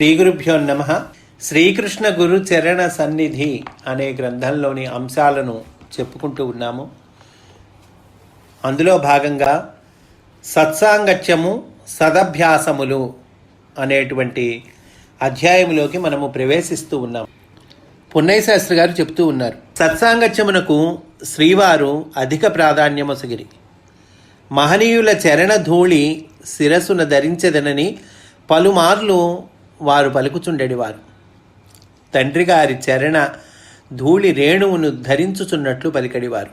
శ్రీ గురుభ్యో నమ. శ్రీకృష్ణ గురు చరణ సన్నిధి అనే గ్రంథంలోని అంశాలను చెప్పుకుంటూ ఉన్నాము. అందులో భాగంగా సత్సాంగత్యము సదభ్యాసములు అనేటువంటి అధ్యాయంలోకి మనము ప్రవేశిస్తూ ఉన్నాం. పున్నయ్య శాస్త్రి గారు చెప్తూ ఉన్నారు సత్సాంగత్యమునకు శ్రీవారు అధిక ప్రాధాన్యమొసగిరి మహనీయుల చరణ ధూళి శిరస్సున ధరించదనని పలుమార్లు వారు పలుకుచుండెడివారు. తండ్రి గారి చరణ ధూళి రేణువును ధరించుచున్నట్లు పలికడివారు.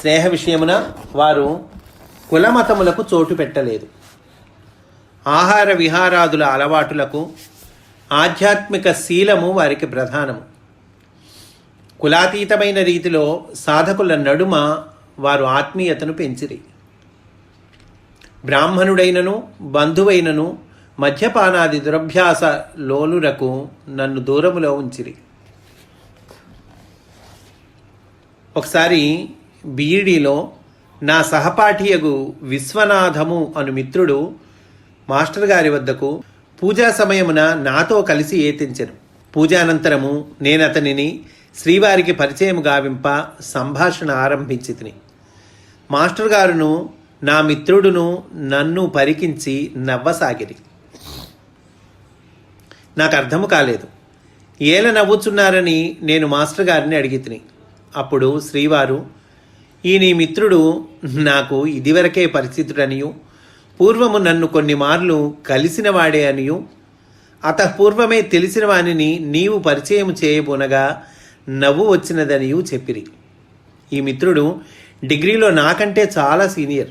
స్నేహ విషయమున వారు కులమతములకు చోటు పెట్టలేదు. ఆహార విహారాదుల అలవాటులకు ఆధ్యాత్మిక శీలము వారికి ప్రధానము. కులాతీతమైన రీతిలో సాధకుల నడుమ వారు ఆత్మీయతను పెంచిరి. బ్రాహ్మణుడైనను బంధువైనను మద్యపానాది దురభ్యాస లోలురకు నన్ను దూరములో ఉంచిరి. ఒకసారి బీఈడీలో నా సహపాఠియగు విశ్వనాథము అను మిత్రుడు మాస్టర్ గారి వద్దకు పూజా సమయమున నాతో కలిసి ఏతించెను. పూజానంతరము నేను అతనిని శ్రీవారికి పరిచయం గావింప సంభాషణ ఆరంభించి తిని మాస్టర్ గారును నా మిత్రుడును నన్ను పరికించి నవ్వసాగిరి. నాకు అర్థము కాలేదు. ఏల నవ్వుచున్నారని నేను మాస్టర్ గారిని అడిగితిని. అప్పుడు శ్రీవారు ఈ నీ మిత్రుడు నాకు ఇదివరకే పరిస్థితుడనియు పూర్వము నన్ను కొన్ని మార్లు కలిసిన వాడే అనియు అత పూర్వమే తెలిసిన వానిని నీవు పరిచయం చేయబోనగా నవ్వు వచ్చినదనియు చెప్పిరి. ఈ మిత్రుడు డిగ్రీలో నాకంటే చాలా సీనియర్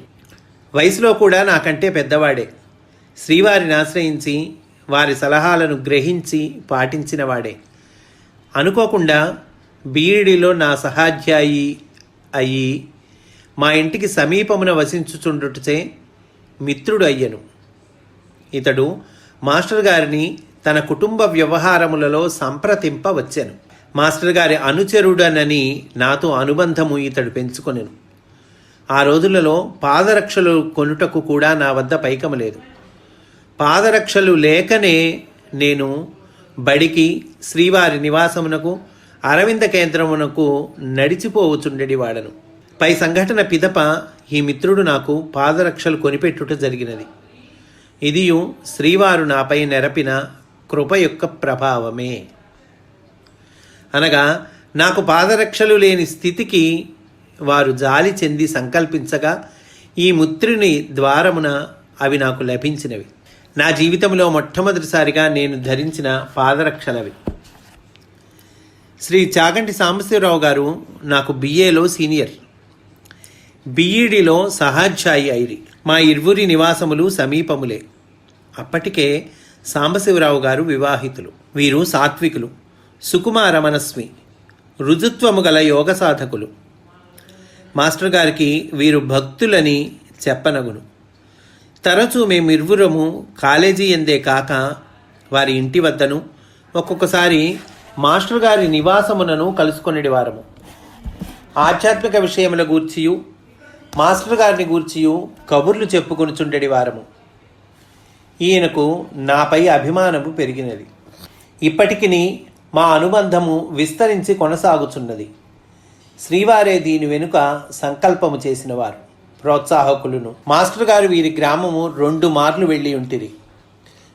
వయసులో కూడా నాకంటే పెద్దవాడే. శ్రీవారిని ఆశ్రయించి వారి సలహాలను గ్రహించి పాటించినవాడే. అనుకోకుండా బీఈడిలో నా సహాధ్యాయి అయ్యి మా ఇంటికి సమీపమున వసించుచుండుటచే మిత్రుడు అయ్యను ఇతడు మాస్టర్ గారిని తన కుటుంబ వ్యవహారములలో సంప్రతింప వచ్చాను. మాస్టర్ గారి అనుచరుడనని నాతో అనుబంధము ఇతడు పెంచుకొనెను. ఆ రోజులలో పాదరక్షలు కొనుటకు కూడా నా వద్ద పైకము లేదు. పాదరక్షలు లేకనే నేను బడికి శ్రీవారి నివాసమునకు అరవింద కేంద్రమునకు నడిచిపోవచుండెడి వాడను. పై సంఘటన పిదప ఈ మిత్రుడు నాకు పాదరక్షలు కొనిపెట్టుట జరిగినది. ఇదియు శ్రీవారు నాపై నెరపిన కృప యొక్క ప్రభావమే. అనగా నాకు పాదరక్షలు లేని స్థితికి వారు జాలి చెంది సంకల్పించగా ఈ ముత్రుని ద్వారమున అవి నాకు లభించినవి. నా జీవితంలో మొట్టమొదటిసారిగా నేను ధరించిన పాదరక్షలవి. శ్రీ చాగంటి సాంబశివరావు గారు నాకు బిఏలో సీనియర్. బిఈడిలో సహాధ్యాయి ఐరి. మా ఇరువురి నివాసములు సమీపములే. అప్పటికే సాంబశివరావు గారు వివాహితులు. వీరు సాత్వికులు. సుకుమార మనస్వి రుజుత్వము గల యోగ సాధకులు. మాస్టర్ గారికి వీరు భక్తులని చెప్పనగును. తరచూ మేమిరువురము కాలేజీ ఎందే కాక వారి ఇంటి వద్దను ఒక్కొక్కసారి మాస్టర్ గారి నివాసమునను కలుసుకొనిడి వారము. ఆధ్యాత్మిక విషయముల గూర్చియు మాస్టర్ గారిని గూర్చియు కబుర్లు చెప్పుకొనుచుండెడి వారము. ఈయనకు నాపై అభిమానము పెరిగినది. ఇప్పటికిని మా అనుబంధము విస్తరించి కొనసాగుచున్నది. శ్రీవారే దీని వెనుక సంకల్పము చేసినవారు ప్రోత్సాహకులను. మాస్టర్ గారు వీరి గ్రామము రెండు మార్లు వెళ్ళి ఉంటిరి.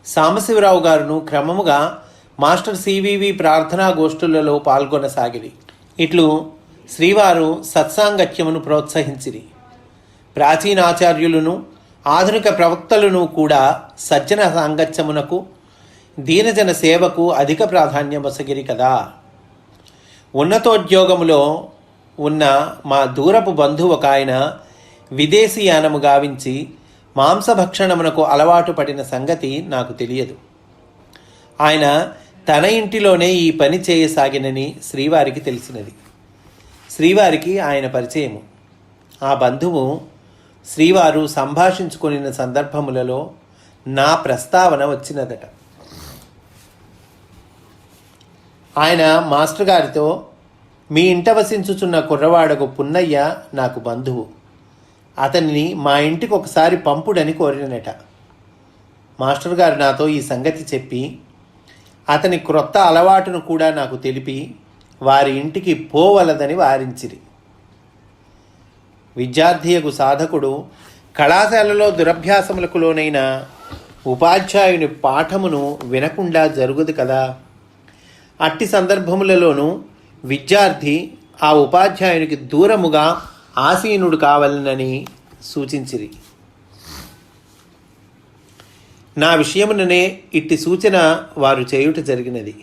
సాంబశివరావు గారును క్రమముగా మాస్టర్ సివివి ప్రార్థనా గోష్ఠులలో పాల్గొనసాగిరి. ఇట్లు శ్రీవారు సత్సాంగత్యమును ప్రోత్సహించిరి. ప్రాచీనాచార్యులను ఆధునిక ప్రవక్తలను కూడా సజ్జన సాంగత్యమునకు దీనజన సేవకు అధిక ప్రాధాన్యం వసగిరి కదా. ఉన్నతోద్యోగములో ఉన్న మా దూరపు బంధువు ఒక ఆయన విదేశీయానము గావించి మాంసభక్షణమునకు అలవాటు పడిన సంగతి నాకు తెలియదు. ఆయన తన ఇంటిలోనే ఈ పని చేయసాగినని శ్రీవారికి తెలిసినది. శ్రీవారికి ఆయన పరిచయము. ఆ బంధువు శ్రీవారు సంభాషించుకుని సందర్భములలో నా ప్రస్తావన వచ్చినదట. ఆయన మాస్టర్ గారితో మీ ఇంట వసించుచున్న కుర్రవాడకు పున్నయ్య నాకు బంధువు. అతనిని మా ఇంటికి ఒకసారి పంపుడని కోరినట మాస్టర్ గారు నాతో ఈ సంగతి చెప్పి అతని క్రొత్త అలవాటును కూడా నాకు తెలిపి వారి ఇంటికి పోవలదని వారించిరి. విద్యార్థియకు సాధకుడు కళాశాలలో దురభ్యాసములకు లోనైన ఉపాధ్యాయుని పాఠమును వినకుండా జరుగుదు కదా? అట్టి సందర్భములలోనూ విద్యార్థి ఆ ఉపాధ్యాయునికి దూరముగా ఆసీనుడు కావాలనని సూచించిరి. నా విషయముననే ఇట్టి సూచన వారు చేయుట జరిగినది.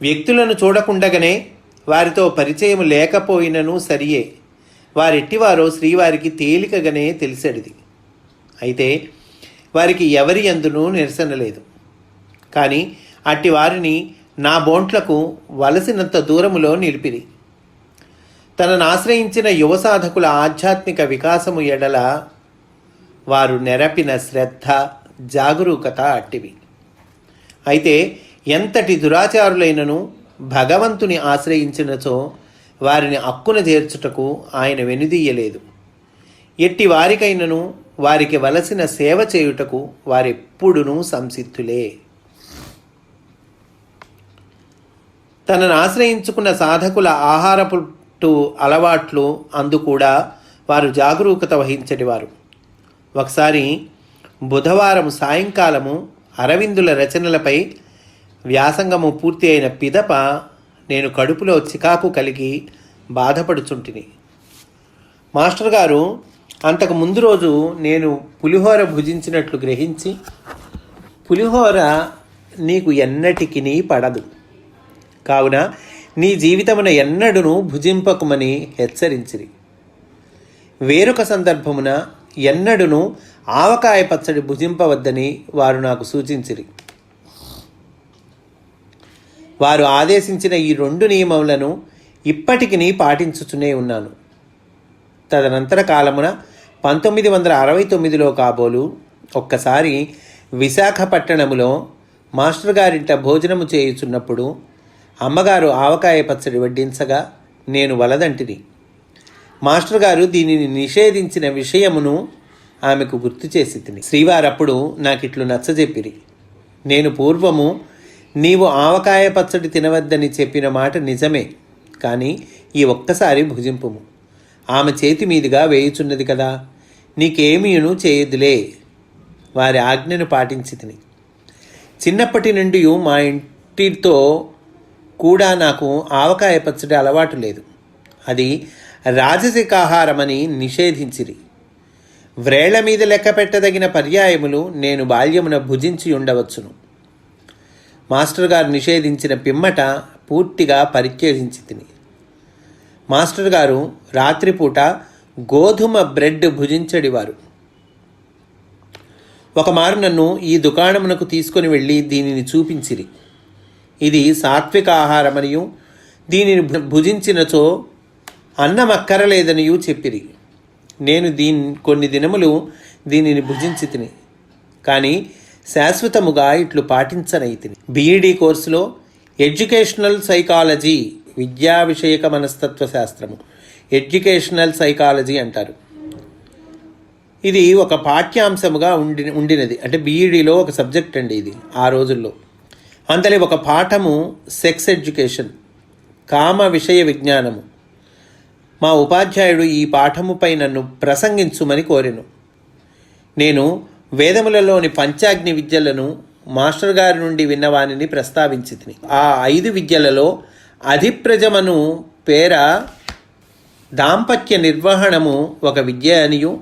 వ్యక్తులను చూడకుండగనే వారితో పరిచయం లేకపోయినను సరియే. వారెట్టివారో శ్రీవారికి తేలికగానే తెలిసడిది. అయితే వారికి ఎవరి ఎందునూ నిరసన లేదు. కానీ అట్టి వారిని నా బోంట్లకు వలసినంత దూరములో నిలిపిరి. తనను ఆశ్రయించిన యువ సాధకుల ఆధ్యాత్మిక వికాసము ఎడల వారు నెరపిన శ్రద్ధ జాగరూకత అట్టివి. అయితే ఎంతటి దురాచారులైనను భగవంతుని ఆశ్రయించినచో వారిని అక్కున చేర్చుటకు ఆయన వెనుదీయలేదు. ఎట్టి వారికైనను వారికి వలసిన సేవ చేయుటకు వారెప్పుడునూ సంసిద్ధులే. తనను ఆశ్రయించుకున్న సాధకుల ఆహారపు ఆహారపుట్టు అలవాట్లు అందు కూడా వారు జాగరూకత వహించనివారు. ఒకసారి బుధవారం సాయంకాలము అరవిందుల రచనలపై వ్యాసంగము పూర్తి అయిన పిదప నేను కడుపులో చికాకు కలిగి బాధపడుచుంటిని. మాస్టర్ గారు అంతకు ముందు రోజు నేను పులిహోర భుజించినట్లు గ్రహించి పులిహోర నీకు ఎన్నటికి పడదు. కావున నీ జీవితమున ఎన్నడును భుజింపకుమని హెచ్చరించిరి. వేరొక సందర్భమున ఎన్నడును ఆవకాయ పచ్చడి భుజింపవద్దని వారు నాకు సూచించిరి. వారు ఆదేశించిన ఈ రెండు నియమములను ఇప్పటికి పాటించుచునే ఉన్నాను. తదనంతర కాలమున పంతొమ్మిది వందల అరవై తొమ్మిదిలో కాబోలు ఒక్కసారి విశాఖపట్టణములో మాస్టర్ గారింట భోజనము చేయుచున్నప్పుడు అమ్మగారు ఆవకాయ పచ్చడి వడ్డించగా నేను వలదంటిని. మాస్టర్ గారు దీనిని నిషేధించిన విషయమును ఆమెకు గుర్తు చేసి తిని శ్రీవారప్పుడు నాకిట్లు నచ్చజెప్పిరి. నేను పూర్వము నీవు ఆవకాయ పచ్చడి తినవద్దని చెప్పిన మాట నిజమే కానీ ఈ ఒక్కసారి భుజింపుము. ఆమె చేతి మీదుగా వేయుచున్నది కదా నీకేమీను చేయదులే. వారి ఆజ్ఞను పాటించి తిని చిన్నప్పటి నుండి మా ఇంటితో కూడా నాకు ఆవకాయ పచ్చడి అలవాటు లేదు. అది రాజసికాహారమని నిషేధించిరి. వ్రేళ్ళ మీద లెక్క పెట్టదగిన పర్యాయములు నేను బాల్యమున భుజించి ఉండవచ్చును. మాస్టర్ గారు నిషేధించిన పిమ్మట పూర్తిగా పరిత్యజించి తిని. మాస్టర్ గారు రాత్రిపూట గోధుమ బ్రెడ్ భుజించడివారు ఒకమారు నన్ను ఈ దుకాణమునకు తీసుకొని వెళ్ళి దీనిని చూపించిరి. ఇది సాత్విక ఆహారమనియు. దీనిని భుజించినచో అన్నం అక్కరలేదనియు చెప్పిరి. నేను దీని కొన్ని దినములు దీనిని భుజించి తిని. కానీ శాశ్వతముగా ఇట్లు పాటించనైతిని. బీఈడి కోర్సులో ఎడ్యుకేషనల్ సైకాలజీ విద్యా విషయక మనస్తత్వ శాస్త్రము. ఎడ్యుకేషనల్ సైకాలజీ అంటారు. ఇది ఒక పాఠ్యాంశముగా ఉండి ఉండినది. అంటే బీఈడిలో ఒక సబ్జెక్ట్ అండి ఇది ఆ రోజుల్లో. అందులో ఒక పాఠము సెక్స్ ఎడ్యుకేషన్ కామ విషయ విజ్ఞానము. మా ఉపాధ్యాయుడు ఈ పాఠముపై నన్ను ప్రసంగించుమని కోరెను. నేను వేదములలోని పంచాగ్ని విద్యలను మాస్టర్ గారి నుండి విన్నవానిని ప్రస్తావించి ఆ ఐదు విద్యలలో అధిప్రజమను పేర దాంపత్య నిర్వహణము ఒక విద్య అనియు.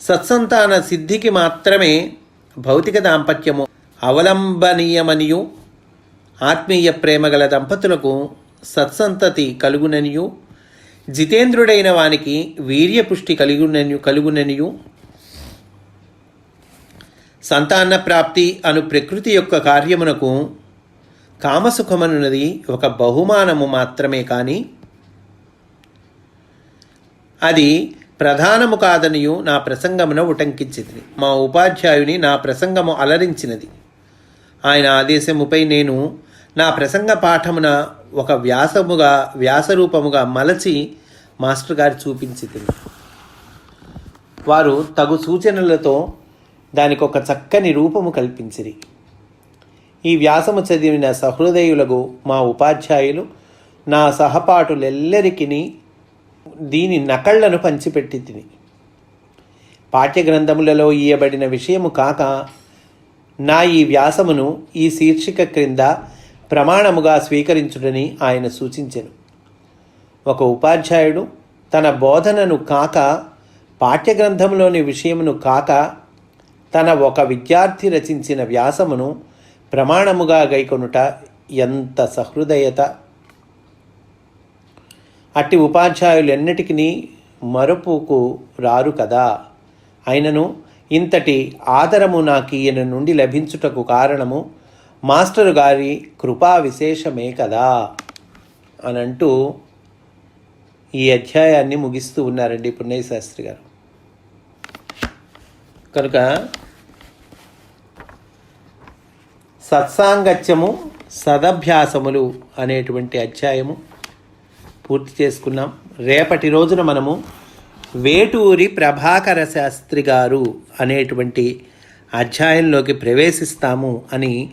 సత్సంతాన సిద్ధికి మాత్రమే భౌతిక దాంపత్యము అవలంబనీయమనియు. ఆత్మీయ ప్రేమ గల దంపతులకు సత్సంతతి కలుగుననియు. జితేంద్రుడైన వానికి వీర్యపుష్టి కలుగునని కలుగుననియు. సంతాన ప్రాప్తి అను ప్రకృతి యొక్క కార్యమునకు కామసుఖమనున్నది ఒక బహుమానము మాత్రమే కానీ అది ప్రధానము కాదనియు నా ప్రసంగమున ఉటంకించింది మా ఉపాధ్యాయుని నా ప్రసంగము అలరించినది. ఆయన ఆదేశముపై నేను నా ప్రసంగ పాఠమున ఒక వ్యాసముగా వ్యాసరూపముగా మలచి మాస్టర్ గారు చూపించి వారు తగు సూచనలతో దానికి ఒక చక్కని రూపము కల్పించిరి. ఈ వ్యాసము చదివిన సహృదయులకు మా ఉపాధ్యాయులు నా సహపాఠులెల్లరికీ దీని నకళ్ళను పంచిపెట్టి తిని పాఠ్యగ్రంథములలో ఇయ్యబడిన విషయము కాక నా ఈ వ్యాసమును ఈ శీర్షిక క్రింద ప్రమాణముగా స్వీకరించుడని ఆయన సూచించెను. ఒక ఉపాధ్యాయుడు తన బోధనను కాక పాఠ్యగ్రంథంలోని విషయమును కాక తన ఒక విద్యార్థి రచించిన వ్యాసమును ప్రమాణముగా గైకొనుట ఎంత సహృదయత! అట్టి ఉపాధ్యాయులు ఎన్నటికీ మరపుకు రారు కదా! అయినను ఇంతటి ఆదరము నాకు ఈయన నుండి లభించుటకు కారణము మాస్టరు గారి కృపా విశేషమే కదా అని అంటూ ఈ అధ్యాయాన్ని ముగిస్తూ ఉన్నారండి పున్నయ్య శాస్త్రి గారు. కనుక సత్సాంగత్యము సదభ్యాసములు అనేటువంటి అధ్యాయము పూర్తి చేసుకున్నాం. రేపటి రోజున మనము వేటూరి ప్రభాకర శాస్త్రి గారు అనేటువంటి అధ్యాయంలోకి ప్రవేశిస్తాము అని